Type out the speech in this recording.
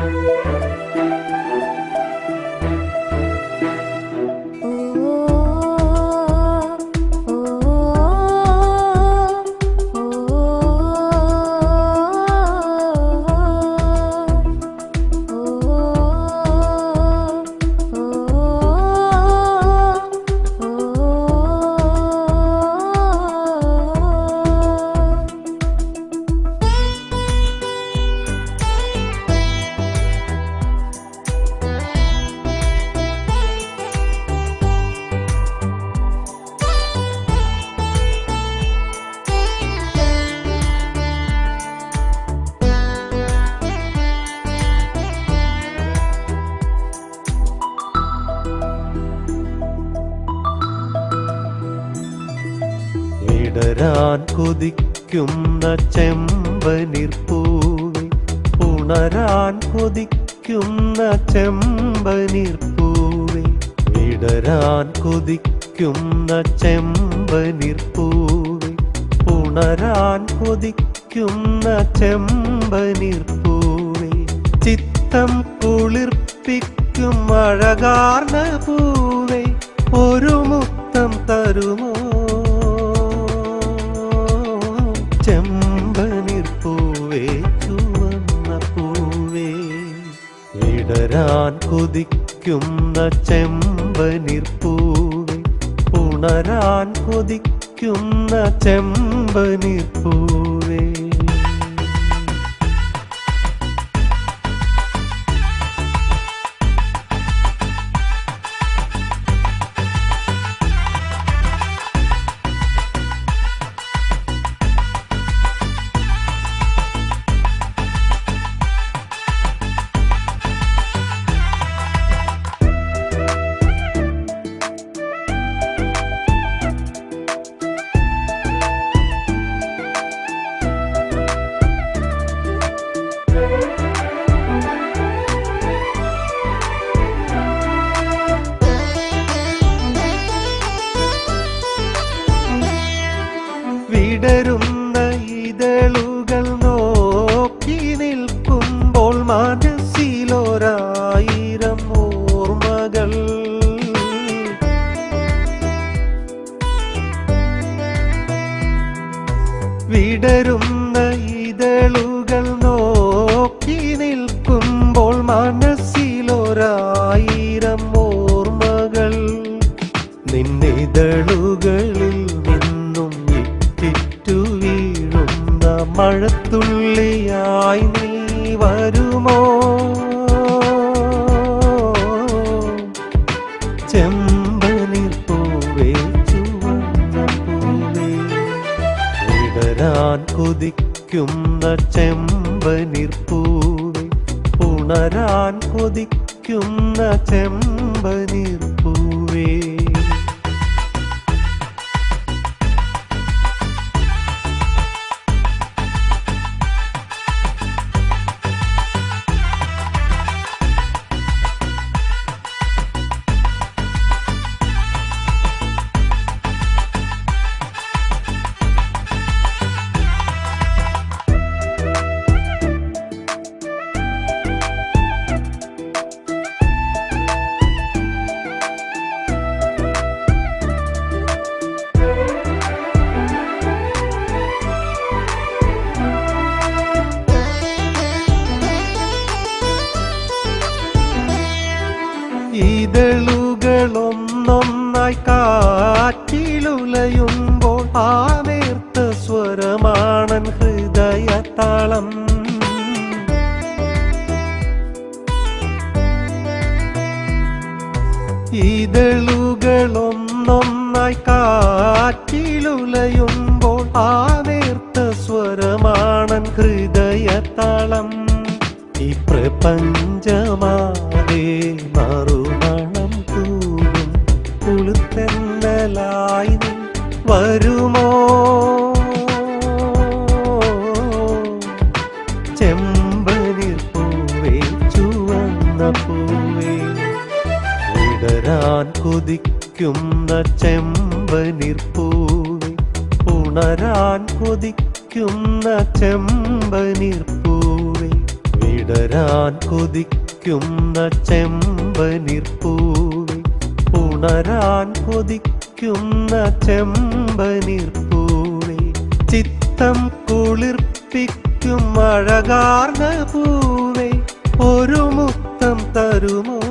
Thank. വിടരാൻ കൊതിക്കുന്ന ചെമ്പനിർപ്പൂവി ഉണരാൻ കൊതിക്കുന്ന ചെമ്പനിർപ്പൂവി വിടരാൻ കൊതിക്കുന്ന ചെമ്പനിർപ്പൂവി ഉണരാൻ കൊതിക്കുന്ന ചെമ്പനിർപ്പൂവി ചിത്തം കുളിർപ്പിക്കും അഴകാർന്ന പൂവെ ഒരു മുത്തം തരുമോ? വിടരാൻ കൊതിക്കുന്ന പുണരാൻ ഉണരാൻ കൊതിക്കുന്ന ചെമ്പനിർപ്പൂവേ വിടരുന്ന ഇതളുകൾ നോക്കി നിൽക്കുമ്പോൾ മനസ്സിലൊരായിരം ഓർമ്മകൾ. നിന്നിതളുകളിൽ നിന്നും ഇറ്റിറ്റു വീഴുന്ന മഴത്തുള്ളിയായി നീ വരുമോ വിടരാൻ കൊതിക്കുന്ന ചെമ്പനിർ പൂവേ ഉണരാൻ കൊതിക്കുന്ന ചെമ്പനിർ ഇതളുകളൊന്നൊന്നായി കാറ്റിലുലയുമ്പോൾ ആ നേർത്ത സ്വരമാണൻ ഹൃദയതാളം ഇതളുകളൊന്നൊന്നായി കാറ്റിലുലയുമ്പോൾ ആ നേർത്ത സ്വരമാണൻ ഹൃദയതാളം ഈ പ്രപഞ്ചമാകെ വിടരാൻ കൊതിക്കുന്ന ചെമ്പനിർ പൂവേ. ഉണരാൻ കൊതിക്കുന്ന ചെമ്പനിർ വിടരാൻ കൊതിക്കുന്ന ചെമ്പനിർ പൂവേ. ഉണരാൻ കൊതിക്കുന്ന ചെമ്പനിർ ചിത്തം കുളിർപ്പിക്കും അഴകാർന്ന പൂവെ. ഒരു മുത്തം തരുമോ?